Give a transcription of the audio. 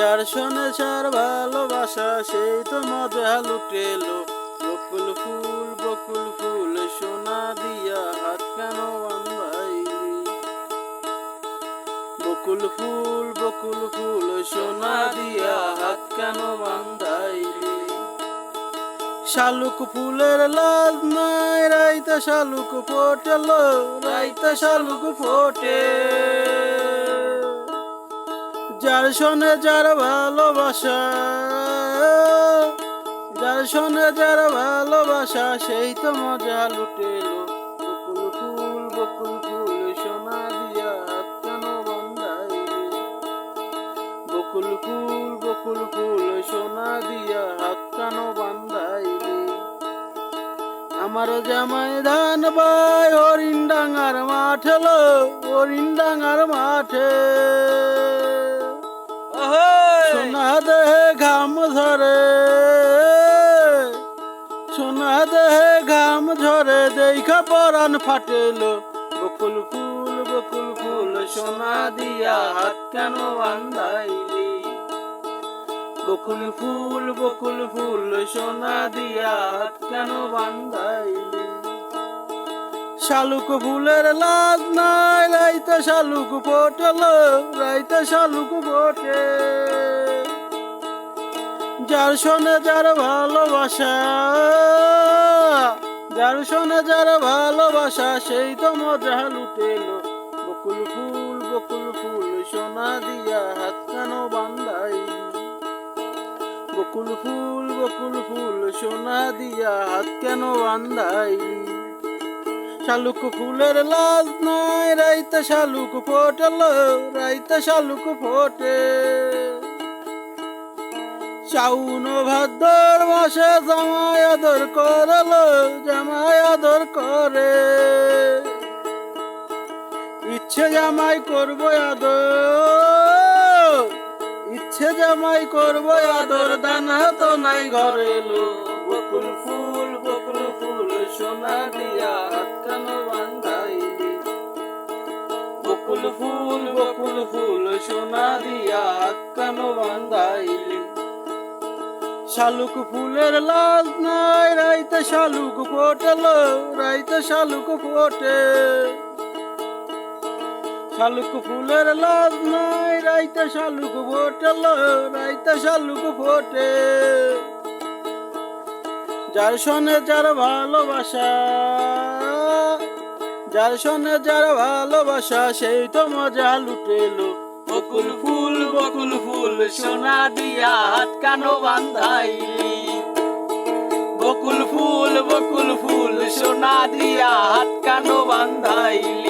যার শোনে যার ভালোবাসা, সেই তো মজা লুটেলো। বকুল ফুল বকুল ফুল, সোনা দিয়া হাত কেন বান্ধাইলি বকুল ফুল বকুল ফুল, সোনা দিয়া হাত কেন বান্ধাইলি শালুক ফুলের লাল নাই, রাইতে শালুক ফোটেল, রাইতে শালুক ফোটে। যার শোনে যার ভালোবাসা, যার শোনে যার ভালোবাসা, সেই তো মজা লুটেলো বকুল ফুল বকুল ফুল, সোনা দিয়া কেন বন্ধাইলি। বকুল ফুল বকুল ফুল, সোনা দিয়া হাত কেন বান্ধাইলি। আমার জামাই ধান বাই হরিণ ডাঙার মাঠে লো হরিণ ডাঙার মাঠে। দেহে ঘাম ঝরে দেখা পরান ফাটেলো। বকুল ফুল বকুল ফুল সোনা দিয়া হাত কেন বান্ধাইলি? বকুল ফুল বকুল ফুল সোনা দিয়া হাত কেন বান্ধাইলি? শালুক ফুলের লাজ নাই রাইতে শালুক ফোটেল রাইতে শালুক ফোটে। যার শোনে যার ভালোবাসা, যার শোনে যার ভালোবাসা, সেই তো মজা লুটেলো বকুল ফুল বকুল ফুল, সোনা দিয়া হাত কেন বান্ধাইলি বকুল ফুল বকুল ফুল, সোনা দিয়া হাত কেন বান্ধাইলি শালুক ফুলের লাজ নাই, রাইতে শালুক ফোটেল, রাইতে শালুক ফোটে। শাউন ভাদ্র মাসে জামাই আদর করল, জামাই আদর করে। ইচ্ছে জামাই করব আদর, ইচ্ছে জামাই করব আদর, দানা তো নাই ঘরে এলো বকুল ফুল বকুল ফুল, সোনা দিয়া কেন বান্ধাইলি বকুল ফুল বকুল ফুল, সোনা দিয়া কেন বান্ধাইলি শালুক ফুলের লাল নাই, রাইতে শালুক ফোটেল, রাইতে শালুক ফোটে। শালুক ফুলের লাজ নাই, রাইতে শালুক ফোটেল, রাইতে শালুক ফোটে। যার শোনে যার ভালোবাসা, যার শোনে যার ভালোবাসা, সেই তো মজা লুটেলো। বকুল ফুল বকুল ফুল, সোনা দিয়া হাত কানো বান্ধাই বকুল ফুল বকুল ফুল, সোনা দিয়া হাত কানো বান্ধাইলি?